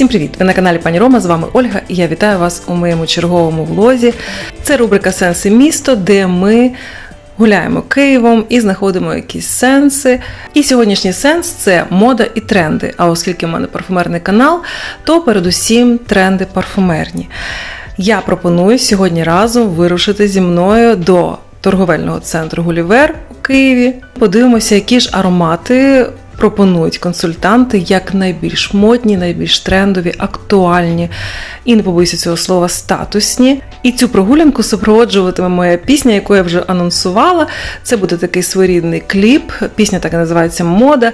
Всім привіт! Ви на каналі Пані Рома. З вами Ольга, і я вітаю вас у моєму черговому влозі. Це рубрика Сенси місто, де ми гуляємо Києвом і знаходимо якісь сенси. І сьогоднішній сенс це мода і тренди. А оскільки в мене парфумерний канал, то передусім тренди парфумерні. Я пропоную сьогодні разом вирушити зі мною до торговельного центру Гулівер у Києві. Подивимося, які ж аромати пропонують консультанти як найбільш модні, найбільш трендові, актуальні і не побоюся цього слова статусні. І цю прогулянку супроводжуватиме моя пісня, яку я вже анонсувала. Це буде такий своєрідний кліп. Пісня так і називається Мода.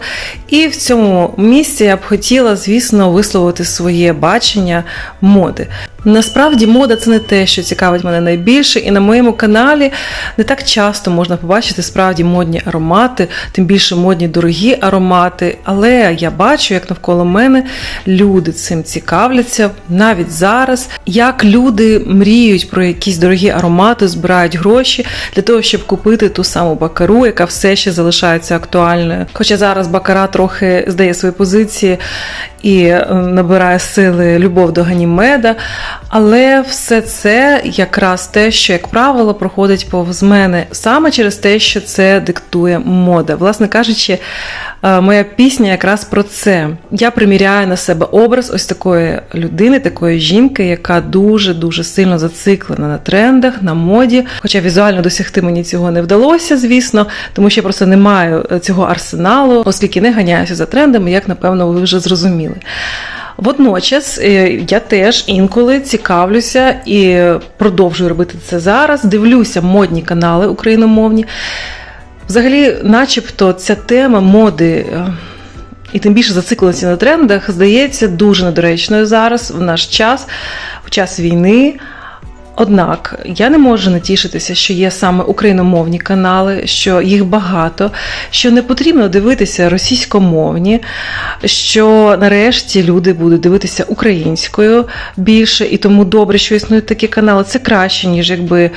І в цьому місці я б хотіла, звісно, висловити своє бачення моди. Насправді мода це не те, що цікавить мене найбільше, і на моєму каналі не так часто можна побачити справді модні аромати, тим більше модні дорогі аромати. Але я бачу, як навколо мене люди цим цікавляться навіть зараз, як люди мріють про якісь дорогі аромати, збирають гроші для того, щоб купити ту саму бакару, яка все ще залишається актуальною. Хоча зараз бакара трохи здає свої позиції і е, набирає сили любов до Ганімеда. Але все це якраз те, що, як правило, проходить повз мене саме через те, що це диктує мода. Власне кажучи, моя пісня якраз про це. Я приміряю на себе образ ось такої людини, такої жінки, яка дуже-дуже сильно зациклена на трендах, на моді. Хоча візуально досягти мені цього не вдалося, звісно, тому що я просто не маю е, цього арсеналу, оскільки не ганяюся за трендами, як напевно ви вже зрозуміли. Водночас е, я теж інколи цікавлюся і продовжую робити це зараз. Дивлюся модні канали україномовні. Взагалі, начебто, ця тема моди. е, І тим більше зацикленості на трендах здається дуже недоречною зараз в наш час, в час війни. Однак я не можу не тішитися, що є саме україномовні канали, що їх багато, що не потрібно дивитися російськомовні, що нарешті люди будуть дивитися українською більше, і тому добре, що існують такі канали. Це краще, ніж якби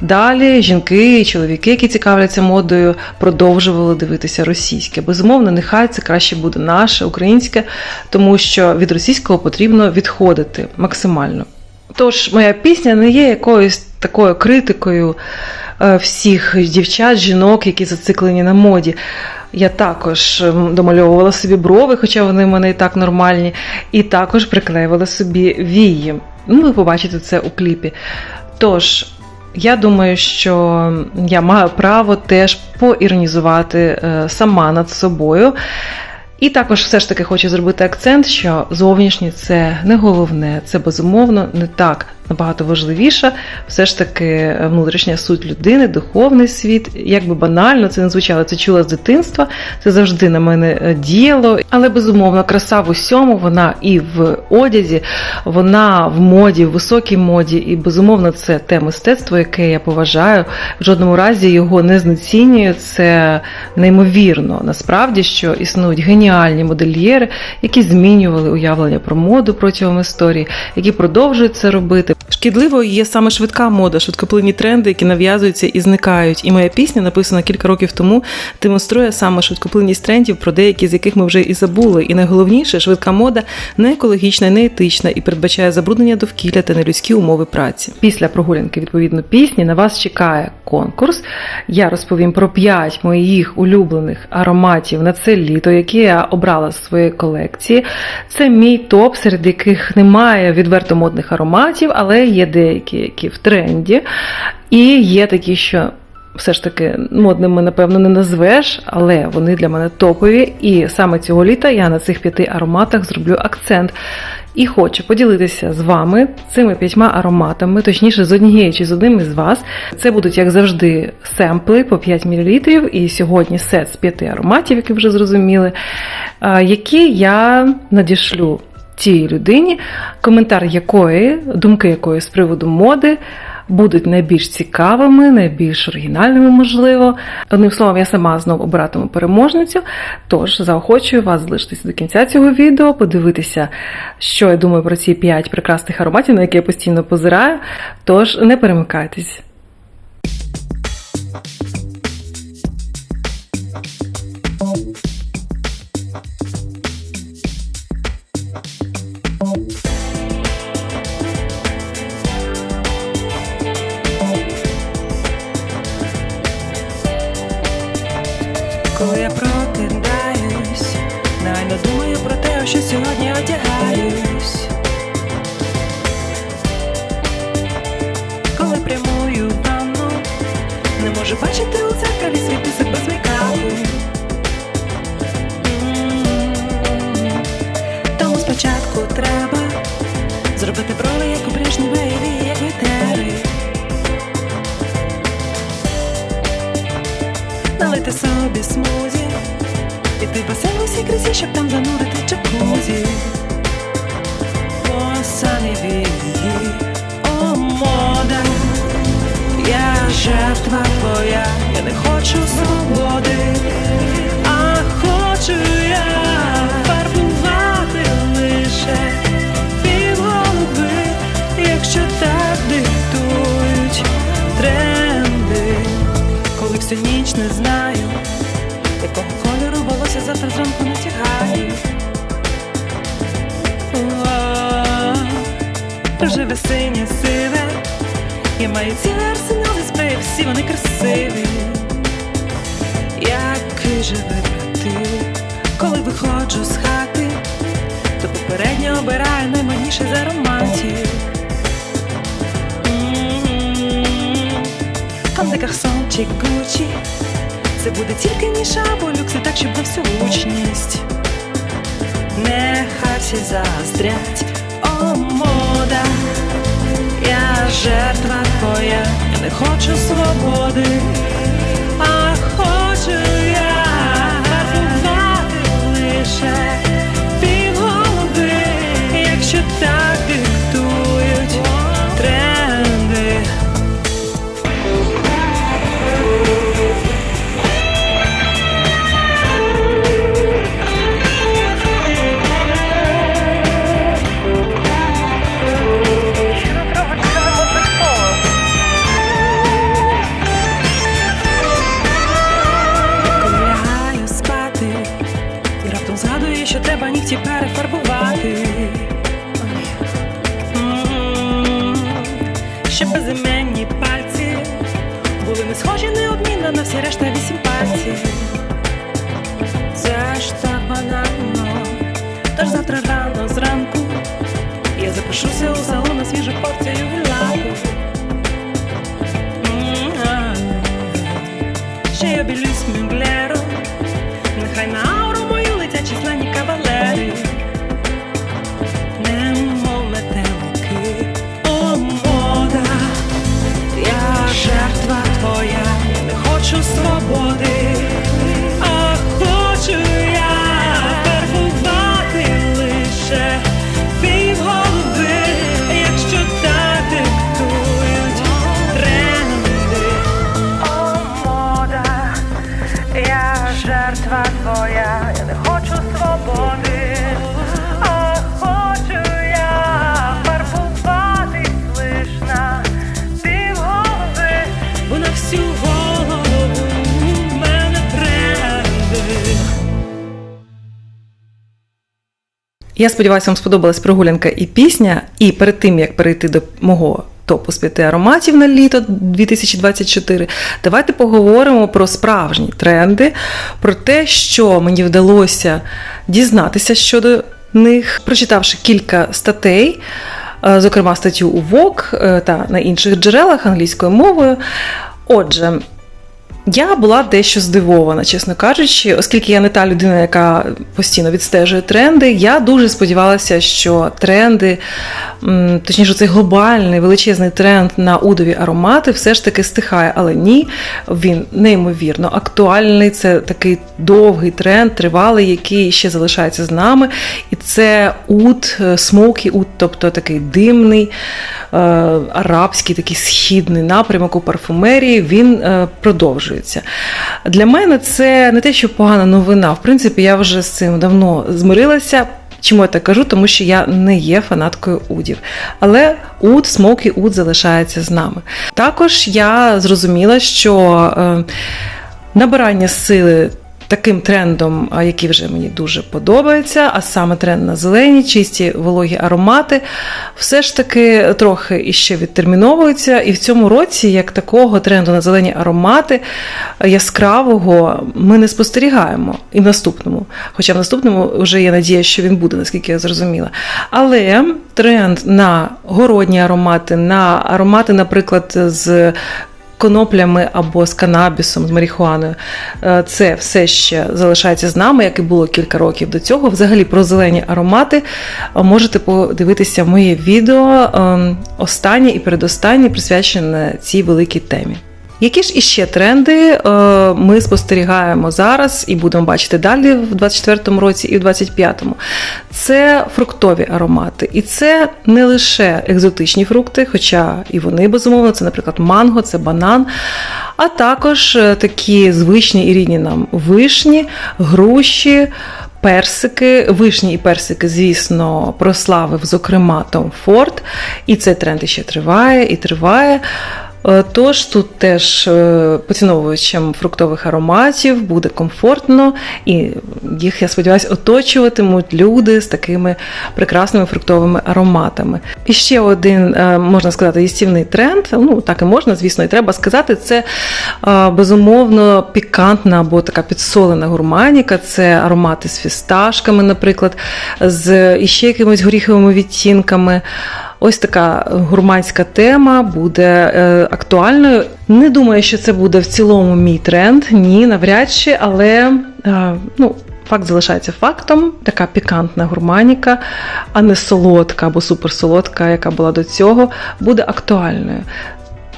далі жінки і чоловіки, які цікавляться модою, продовжували дивитися російське. Безумовно, нехай це краще буде наше, українське, тому що від російського потрібно відходити максимально. Тож моя пісня не є якоюсь такою критикою е, всіх дівчат, жінок, які зациклені на моді. Я також ем, домальовувала собі брови, хоча вони в мене і так нормальні, і також приклеювала собі вії. Ну, ви побачите це у кліпі. Тож. Я думаю, що я маю право теж поіронізувати е, сама над собою. І також все ж таки хочу зробити акцент, що зовнішнє це не головне, це безумовно не так набагато важливіше. Все ж таки внутрішня суть людини, духовний світ. Як би банально це не звучало, це чула з дитинства, це завжди на мене е, діяло. Але безумовно, краса в усьому, вона і в одязі, вона в моді, в високій моді, і безумовно це те мистецтво, яке я поважаю. В жодному разі його не знецінюю. Це неймовірно. Насправді, що існують геніальні модельєри, які змінювали уявлення про моду протягом історії, які продовжують це робити. Шкідливою є саме швидка мода, швидкоплинні тренди, які нав'язуються і зникають. І моя пісня, написана кілька років тому, демонструє саме швидкоплинність трендів, про деякі з яких ми вже і забули. І найголовніше, швидка мода не екологічна, не етична і передбачає забруднення довкілля та нелюдські умови праці. Після прогулянки відповідно пісні на вас чекає конкурс. Я розповім про 5 моїх улюблених ароматів на це літо, які я обрала з своєї колекції. Це мій топ, серед яких немає відверто модних ароматів, але є деякі, які в тренді. І є такі, що все ж таки модними, напевно, не назвеш, але вони для мене топові. І саме цього літа я на цих п'яти ароматах зроблю акцент. І хочу поділитися з вами цими п'ятьма ароматами, точніше, з однією чи з одним із вас. Це будуть, як завжди, семпли по 5 мл. І сьогодні сет з п'яти ароматів, які вже зрозуміли, які я надішлю цій людині, коментар якої, думки якої з приводу моди будуть найбільш цікавими, найбільш оригінальними, можливо. Одним словом, я сама знову обиратиму переможницю. Тож заохочую вас залишитися до кінця цього відео, подивитися, що я думаю про ці 5 прекрасних ароматів, на які я постійно позираю. Тож не перемикайтесь. Собі смузі, піти в басейн усій красі, щоб там занурити джакузі. О, самі о, мода, я жертва твоя, я не хочу свободи, а хочу я фарбувати лише півголови, якщо так диктують тренди, коли всю ніч не знаю, якого кольору волосся завтра зранку натягаю. О, Рожеве синє сиве, я маю цілий арсенал зі спреїв, всі вони красиві. Який же вибрати, коли виходжу з хати, то попередньо обираю наймодніший з ароматів. М, Comme des Gucci Це буде тільки ніша або люкс, не так, щоб на всю гучність. Нехай всі заздрять, о, мода, я жертва твоя, я не хочу свободи, а хочу я. Фарбувати лише Я сподіваюся, вам сподобалась прогулянка і пісня. І перед тим як перейти до мого топу з п'яти ароматів на літо 2024, давайте поговоримо про справжні тренди, про те, що мені вдалося дізнатися щодо них, прочитавши кілька статей. е, Зокрема, статтю у Vogue е, та на інших джерелах англійською мовою. Отже, я була дещо здивована, чесно кажучи, оскільки я не та людина, яка постійно відстежує тренди. Я дуже сподівалася, що тренди, точніше, цей глобальний величезний тренд на удові аромати все ж таки стихає, але ні, він неймовірно актуальний. Це такий довгий тренд, тривалий, який ще залишається з нами. І це уд, смокі уд, тобто такий димний, е, арабський, такий східний напрямок у парфумерії. Він е, продовжується. Для мене це не те, що погана новина. В принципі, я вже з цим давно змирилася. Чому я так кажу? Тому що я не є фанаткою удів. Але уд, смок і уд залишається з нами. Також я зрозуміла, що е, набирання сили таким трендом, який вже мені дуже подобається, а саме тренд на зелені, чисті вологі аромати, все ж таки трохи іще відтерміновується. І в цьому році, як такого тренду на зелені аромати яскравого, ми не спостерігаємо і в наступному. Хоча в наступному вже є надія, що він буде, наскільки я зрозуміла. Але тренд на городні аромати, на аромати, наприклад, з коноплями або з канабісом, з марихуаною. Е, Це все ще залишається з нами, як і було кілька років до цього. Взагалі про зелені аромати е, можете подивитися моє відео е, останнє і передостаннє присвячене цій великій темі. Які ж іще тренди е, ми спостерігаємо зараз і будемо бачити далі в 24-му році і в 25-му? Це фруктові аромати. І це не лише екзотичні фрукти, хоча і вони безумовно, це, наприклад, манго, це банан, а також е, такі звичні і рідні нам вишні, груші. Персики, вишні і персики, звісно, прославив, зокрема, Том Форд. І цей тренд ще триває і триває. Е, Тож тут теж е, поціновувачам фруктових ароматів буде комфортно, і їх, я сподіваюся, оточуватимуть люди з такими прекрасними фруктовими ароматами. І ще один, е, можна сказати, їстівний тренд. Ну так і можна, звісно, і треба сказати, це безумовно пікантна або така підсолена гурманіка. Це аромати з фісташками, наприклад, з іще якимись горіховими відтінками. Ось така гурманська тема буде е, актуальною. Не думаю, що це буде в цілому мій тренд, ні, навряд чи, але е, ну. Факт залишається фактом, така пікантна гурманіка, а не солодка або суперсолодка, яка була до цього, буде актуальною.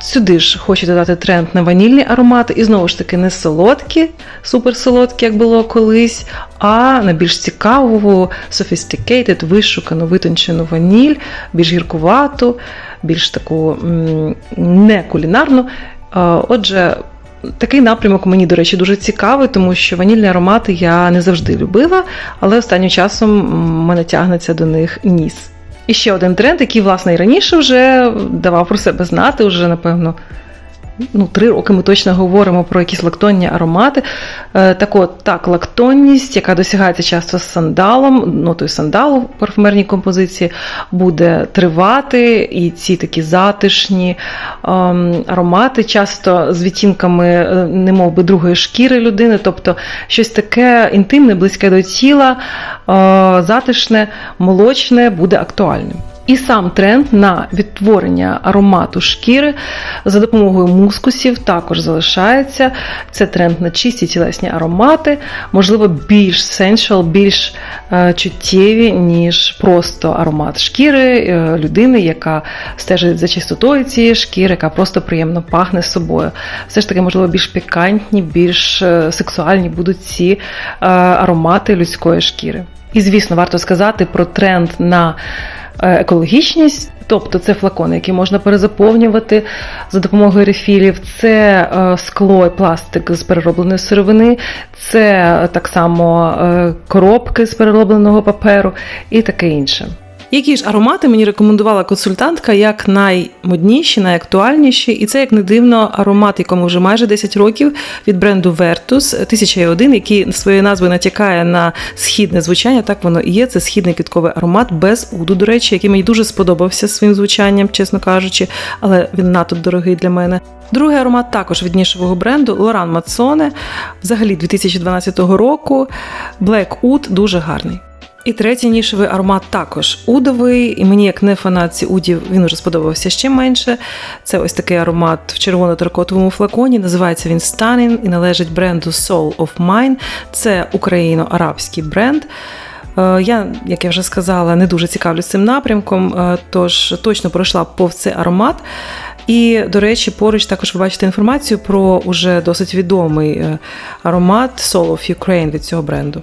Сюди ж хочу додати тренд на ванільні аромати, і знову ж таки не солодкі, суперсолодкі, як було колись, а на більш цікаву, sophisticated, вишукану, витончену ваніль, більш гіркувату, більш таку не кулінарну. Отже, такий напрямок мені, до речі, дуже цікавий, тому що ванільні аромати я не завжди любила, але останнім часом мене тягнеться до них ніс. І ще один тренд, який, власне, і раніше вже давав про себе знати, уже, напевно, ну, три роки ми точно говоримо про якісь лактонні аромати. Е, так от, так, лактонність, яка досягається часто з сандалом, нотою сандалу в парфумерній композиції, буде тривати, і ці такі затишні ем, аромати, часто з відтінками, е, немов би другої шкіри людини, тобто щось таке інтимне, близьке до тіла, е, затишне, молочне буде актуальним. І сам тренд на відтворення аромату шкіри за допомогою мускусів також залишається. Це тренд на чисті тілесні аромати, можливо, більш sensual, більш е, чуттєві, ніж просто аромат шкіри е, людини, яка стежить за чистотою цієї шкіри, яка просто приємно пахне собою. Все ж таки, можливо, більш пікантні, більш е, сексуальні будуть ці аромати людської шкіри. І, звісно, варто сказати про тренд на екологічність, тобто це флакони, які можна перезаповнювати за допомогою рефілів, це е, скло і пластик з переробленої сировини, це так само е, коробки з переробленого паперу і таке інше. Які ж аромати мені рекомендувала консультантка як наймодніші, найактуальніші, і це як не дивно аромат, якому вже майже 10 років від бренду Vertus 1001, який своєю назвою натякає на східне звучання. Так воно і є. Це східний квітковий аромат без уду, до речі, який мені дуже сподобався своїм звучанням, чесно кажучи, але він надто дорогий для мене. Другий аромат також від нішевого бренду Лоран Мацоне, взагалі 2012 року. Black Oud дуже гарний. І третій нішевий аромат також удовий, і мені, як не фанатці удів, він уже сподобався ще менше. Це ось такий аромат в червоно-таркотовому флаконі. Називається він Stunning і належить бренду Soul of Mine. Це україно-арабський бренд. Е, я, як я вже сказала, не дуже цікавлюсь цим напрямком, е, тож точно пройшла повз цей аромат. І, до речі, поруч також ви бачите інформацію про уже досить відомий е, аромат Soul of Ukraine від цього бренду.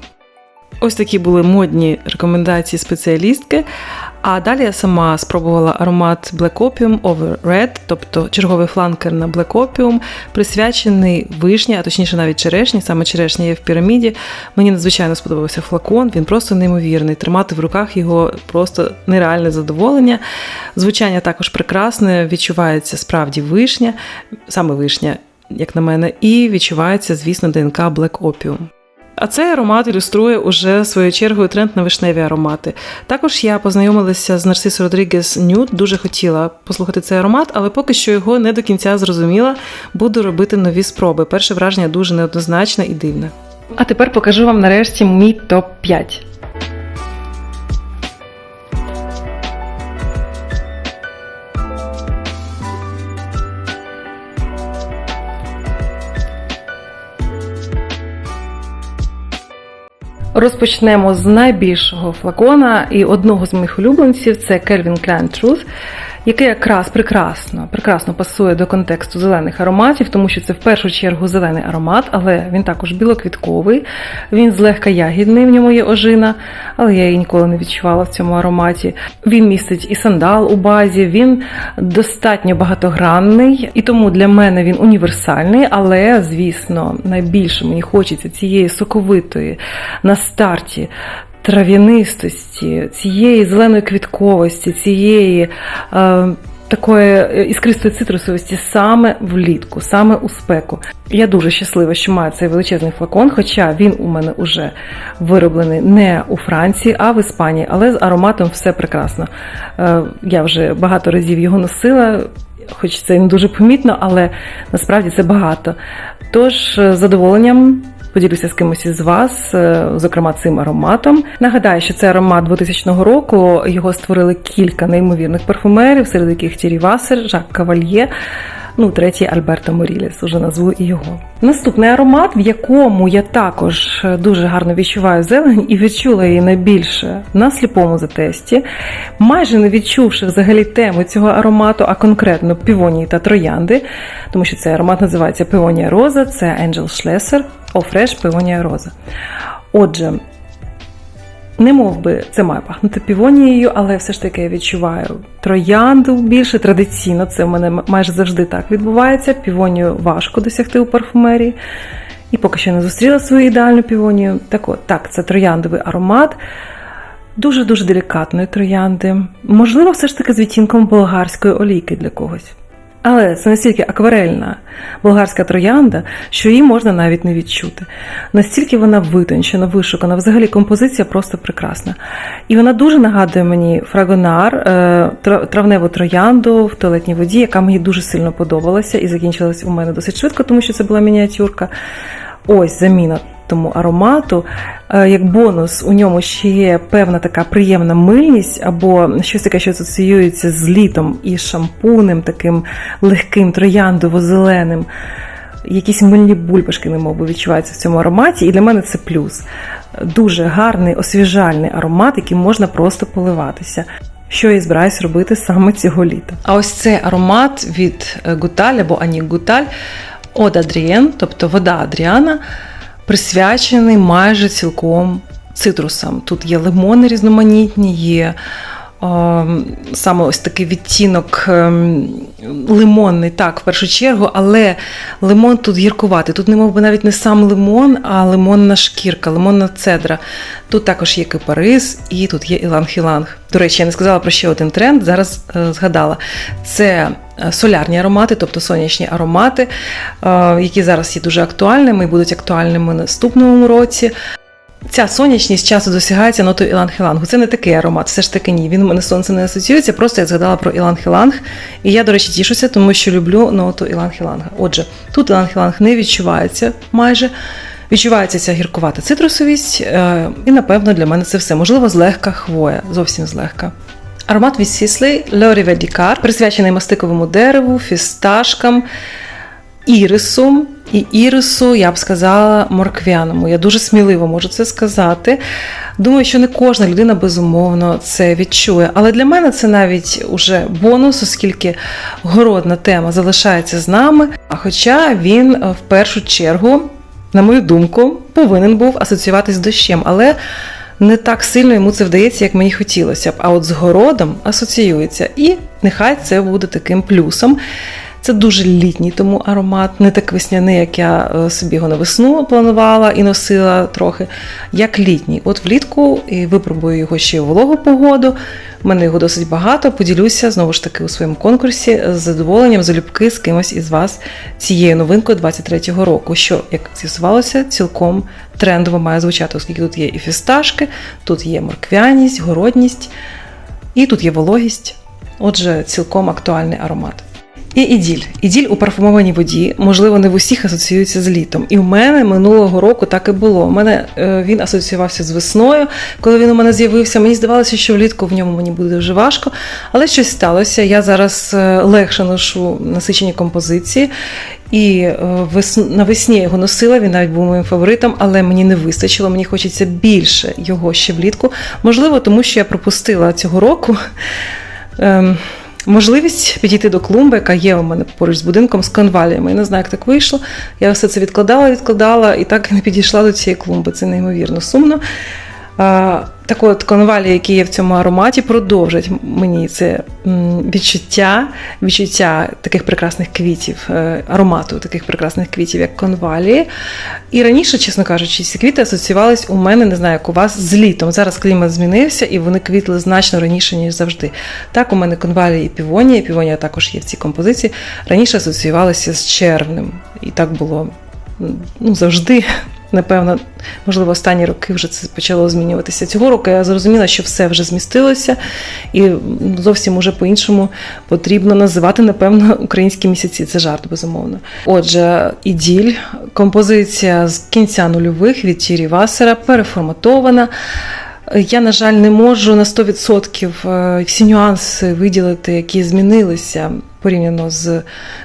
Ось такі були модні рекомендації спеціалістки. А далі я сама спробувала аромат Black Opium Over Red, тобто черговий фланкер на Black Opium, присвячений вишні, а точніше навіть черешні, саме черешня є в піраміді. Мені надзвичайно сподобався флакон, він просто неймовірний. Тримати в руках його просто нереальне задоволення. Звучання також прекрасне, відчувається справді вишня, саме вишня, як на мене, і відчувається, звісно, ДНК Black Opium. А цей аромат ілюструє уже своєю чергою тренд на вишневі аромати. Також я познайомилася з Нарсис Родрігес Нюд, дуже хотіла послухати цей аромат, але поки що його не до кінця зрозуміла. Буду робити нові спроби. Перше враження дуже неоднозначне і дивне. А тепер покажу вам нарешті мій топ 5 Розпочнемо з найбільшого флакона і одного з моїх улюбленців це Calvin Klein Truth, який якраз прекрасно, прекрасно пасує до контексту зелених ароматів, тому що це в першу чергу зелений аромат, але він також білоквітковий, він злегка ягідний, в ньому є ожина, але я її ніколи не відчувала в цьому ароматі. Він містить і сандал у базі, він достатньо багатогранний, і тому для мене він універсальний, але, звісно, найбільше мені хочеться цієї соковитої на старті трав'янистості, цієї зеленої квітковості, цієї е, такої іскристої цитрусовості саме влітку, саме у спеку. Я дуже щаслива, що маю цей величезний флакон, хоча він у мене вже вироблений не у Франції, а в Іспанії, але з ароматом все прекрасно. Е, я вже багато разів його носила. Хоч це не дуже помітно, але насправді це багато. Тож, з задоволенням поділюся з кимось із вас, е, зокрема цим ароматом. Нагадаю, що це аромат 2000 року. Його створили кілька неймовірних парфумерів, серед яких Тірі Васер, Жак Кавальє. Ну, третій Альберто Моріліс, уже назву і його. Наступний аромат, в якому я також дуже гарно відчуваю зелень і відчула її найбільше на сліпому затесті, майже не відчувши взагалі теми цього аромату, а конкретно півонії та троянди, тому що цей аромат називається Півонія Роза, це Angel Schlesser О Fresh Півонія Роза. Отже, не мов би це має пахнути півонією, але все ж таки я відчуваю троянду більше традиційно. Це в мене майже завжди так відбувається. Півонію важко досягти у парфумерії. І поки що не зустріла свою ідеальну півонію. Так от, так, це трояндовий аромат. Дуже-дуже делікатної троянди. Можливо, все ж таки з відтінком болгарської олійки для когось. Але це настільки акварельна болгарська троянда, що її можна навіть не відчути. Настільки вона витончена, вишукана, взагалі композиція просто прекрасна. І вона дуже нагадує мені фрагонар, е, травневу троянду в туалетній воді, яка мені дуже сильно подобалася і закінчилась у мене досить швидко, тому що це була мініатюрка. Ось заміна тому аромату. Е, як бонус, у ньому ще є певна така приємна мильність, або щось таке, що асоціюється з літом і шампунем, таким легким, трояндово-зеленим. Якісь мильні бульбашки, немов відчуваються в цьому ароматі, і для мене це плюс. Дуже гарний, освіжальний аромат, яким можна просто поливатися. Що я збираюсь робити саме цього літа. А ось цей аромат від Гуталь або Ані Гуталь Ода Адрієн, тобто вода Адріана присвячений майже цілком цитрусам. Тут є лимони різноманітні, є саме ось такий відтінок ем, лимонний, так, в першу чергу, але лимон тут гіркуватий. Тут, не мов би, навіть не сам лимон, а лимонна шкірка, лимонна цедра. Тут також є кипарис і тут є іланг-іланг. До речі, я не сказала про ще один тренд, зараз е, згадала. Це е, солярні аромати, тобто сонячні аромати, е, які зараз є дуже актуальними і будуть актуальними наступному році. Ця сонячність часто досягається нотою іланг-ілангу. Це не такий аромат, все ж таки ні. Він у мене сонце не асоціюється, просто я згадала про іланг-іланг. І я, до речі, тішуся, тому що люблю ноту іланг-іланга. Отже, тут іланг-іланг не відчувається майже. Відчувається ця гіркувата цитрусовість, е, і, напевно, для мене це все. Можливо, злегка хвоя, зовсім злегка. Аромат від Сіслей Льорі Дікар, присвячений мастиковому дереву, фісташкам, ірису. І ірису, я б сказала, морквяному. Я дуже сміливо можу це сказати. Думаю, що не кожна людина безумовно це відчує. Але для мене це навіть уже бонус, оскільки городна тема залишається з нами. Хоча він в першу чергу, на мою думку, повинен був асоціюватись з дощем. Але не так сильно йому це вдається, як мені хотілося б. А от з городом асоціюється. І нехай це буде таким плюсом. Це дуже літній тому аромат, не так весняний, як я е, собі його на весну планувала і носила трохи, як літній. От влітку і випробую його ще у вологу погоду. У мене його досить багато. Поділюся знову ж таки у своєму конкурсі з задоволенням залюбки з кимось із вас цією новинкою 23-го року, що, як з'ясувалося, цілком трендово має звучати, оскільки тут є і фісташки, тут є морквяність, городність, і тут є вологість. Отже, цілком актуальний аромат. І іділь. Іділь у парфумованій воді, можливо, не в усіх асоціюється з літом. І в мене минулого року так і було. У мене е, він асоціювався з весною. Коли він у мене з'явився, мені здавалося, що влітку в ньому мені буде дуже важко. Але щось сталося. Я зараз е, легше ношу насичені композиції. І е, вес- навесні його носила, він навіть був моїм фаворитом, але мені не вистачило. Мені хочеться більше його ще влітку. Можливо, тому що я пропустила цього року. Можливість підійти до клумби, яка є у мене поруч з будинком з конваліями. Я не знаю, як так вийшло. Я все це відкладала, відкладала і так і не підійшла до цієї клумби. Це неймовірно сумно. Так от конвалії, які є в цьому ароматі, продовжать мені це відчуття, відчуття таких прекрасних квітів, е, аромату таких прекрасних квітів, як конвалії. І раніше, чесно кажучи, ці квіти асоціювались у мене, не знаю, як у вас, з літом. Зараз клімат змінився і вони квітли значно раніше, ніж завжди. Так, у мене конвалії і півонія, півонія також є в цій композиції. Раніше асоціювалися з червнем. І так було ну, завжди. Напевно, можливо, останні роки вже це почало змінюватися. Цього року я зрозуміла, що все вже змістилося, і зовсім уже по-іншому потрібно називати, напевно, українські місяці. Це жарт, безумовно. Отже, іділь, композиція з кінця нульових від Тірі Васера, переформатована. Я, на жаль, не можу на 100% е, всі нюанси виділити, які змінилися порівняно з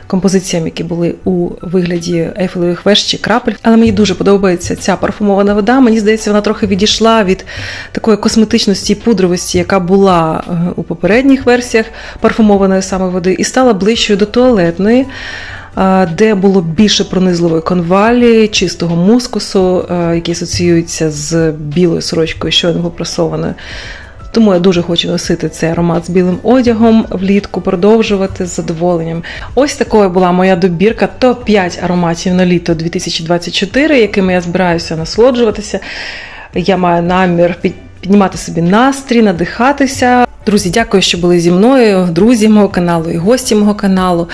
композиціями, які були у вигляді ейфелевих веж чи крапель. Але мені дуже подобається ця парфумована вода. Мені здається, вона трохи відійшла від такої косметичності і пудровості, яка була е, у попередніх версіях парфумованої саме води, і стала ближчою до туалетної. Де було більше пронизливої конвалі, чистого мускусу, який асоціюється з білою сорочкою, щойно попрасованою. Тому я дуже хочу носити цей аромат з білим одягом влітку, продовжувати з задоволенням. Ось такою була моя добірка топ-5 ароматів на літо 2024, якими я збираюся насолоджуватися. Я маю намір під- піднімати собі настрій, надихатися. Друзі, дякую, що були зі мною, друзі мого каналу і гості мого каналу.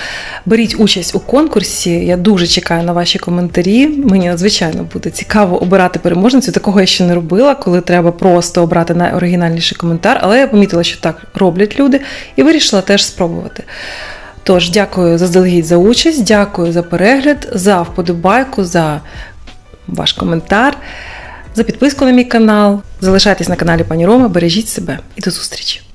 Беріть участь у конкурсі. Я дуже чекаю на ваші коментарі. Мені надзвичайно буде цікаво обирати переможницю. Такого я ще не робила, коли треба просто обрати найоригінальніший коментар. Але я помітила, що так роблять люди, і вирішила теж спробувати. Тож, дякую заздалегідь за участь, дякую за перегляд, за вподобайку, за ваш коментар, за підписку на мій канал. Залишайтесь на каналі Пані Рома, бережіть себе і до зустрічі!